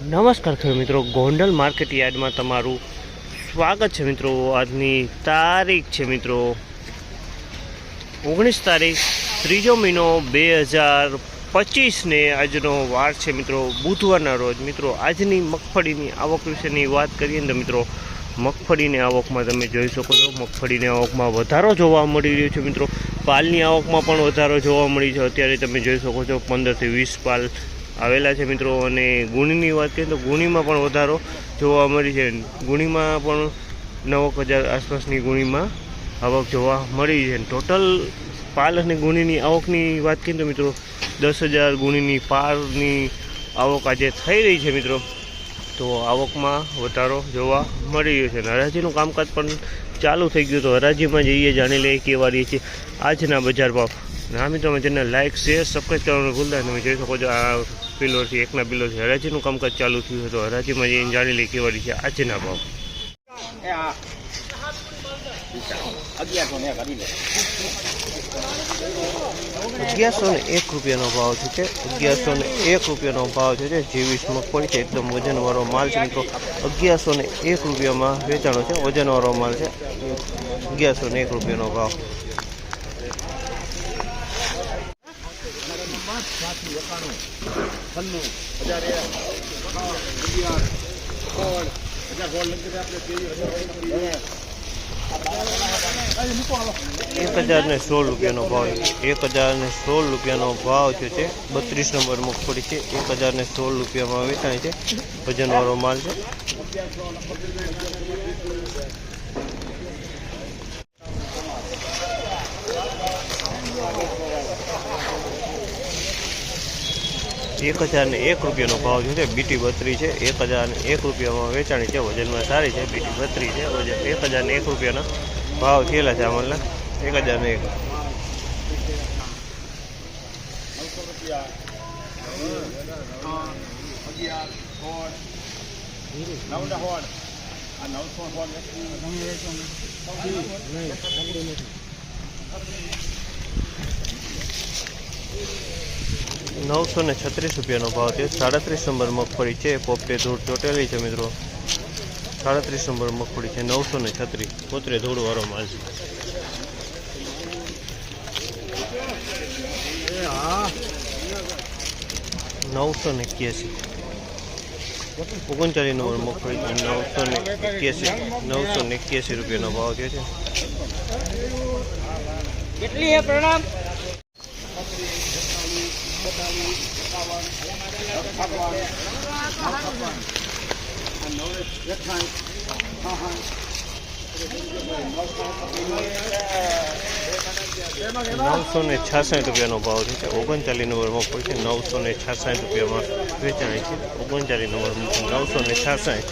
નમસ્કાર ખેડૂત મિત્રો, ગોંડલ માર્કેટ યાર્ડમાં તમારું સ્વાગત છે મિત્રો. આજની તારીખ છે મિત્રો ઓગણીસ તારીખ, ત્રીજો મહિનો બે હજાર પચીસને આજનો વાર છે મિત્રો, બુધવારના રોજ. મિત્રો, આજની મગફળીની આવક વિશેની વાત કરીએ ને તો મિત્રો, મગફળીની આવકમાં તમે જોઈ શકો છો, મગફળીની આવકમાં વધારો જોવા મળી રહ્યો છે મિત્રો. પાલની આવકમાં પણ વધારો જોવા મળી છે. અત્યારે તમે જોઈ શકો છો પંદરથી વીસ પાલ આવેલા છે મિત્રો. અને ગુણીની વાત કરીએ તો ગુણીમાં પણ વધારો જોવા મળી છે. ગુણીમાં પણ નવક હજાર આસપાસની ગુણીમાં આવક જોવા મળી છે. ટોટલ પાલ અને ગુણીની આવકની વાત કરીએ તો મિત્રો, દસ હજાર ગુણીની પારની આવક આજે થઈ રહી છે મિત્રો. તો આવકમાં વધારો જોવા મળી રહ્યો છે. અને હરાજીનું કામકાજ પણ ચાલુ થઈ ગયું. તો હરાજીમાં જઈએ, જાણી લઈએ કેવા રહીએ છે આજના બજાર ભાવ. ના મિત્રો અમે તેને લાઇક શેર સબસ્ક્રાઈબ કરવાનું ભૂલતા. તમે જોઈ શકો છો આ પિલોરથી એકના પિલોરથી હરાજીનું કામકાજ ચાલુ થયું હતું. તો હરાજીમાં જઈને જાણી લઈ કેવા રહી છે આજના ભાવ. અગિયારસો ને એક રૂપિયાનો ભાવ છે તે અગિયારસો ને એક રૂપિયાનો ભાવ છે જે જેવીસ મગફળી છે, એકદમ વજનવાળો માલ છે મિત્રો. અગિયારસો ને એક રૂપિયામાં વેચાણો છે, વજનવાળો માલ છે. અગિયારસો ને એક રૂપિયાનો ભાવ. એક અગિયાર સોળ હજાર ને સોળ રૂપિયાનો ભાવ એક હજાર ને સોળ રૂપિયાનો ભાવ છે. બત્રીસ નંબર મગફળી છે. એક હજાર ને સોળ રૂપિયામાં વેચાય છે. વજનવાળો માલ છે. એક હજાર ને એક રૂપિયાનો ભાવ છે. બીટી બત્રી છે. એક હજાર ને એક રૂપિયામાં વેચાણી છે. વજનમાં સારી છે. બીટી બત્રી છે. વજન એક હજાર ને એક રૂપિયાના ભાવ થયેલા છે આમાં એક હજાર ને એક. નવસો નવસો ને છત્રીસ રૂપિયાનો ભાવ છે સાડત્રીસ નંબર મગફળી છે. પોપટે ધૂળ ચોટેલી છે, મિત્રો. સાડત્રીસ નંબર મગફળી છે, નવસો ને છત્રીસ. પોતરે ધૂળ વાળો માલ છે. નવસો ને એક્યાસી. ઓગણચાલીસ નંબર મગફળી નવસો ને એક્યાસી. નવસો ને એક્યાસી રૂપિયાનો ભાવ છે. પ્રણામ? નવસો ને છાસઠ રૂપિયાનો ભાવ છે. ઓગણચાલીસ નંબરમાં મગફળી છે નવસો ને છાસઠ રૂપિયામાં વેચાણી છે. ઓગણચાલીસ નંબર નવસો ને છાસઠ.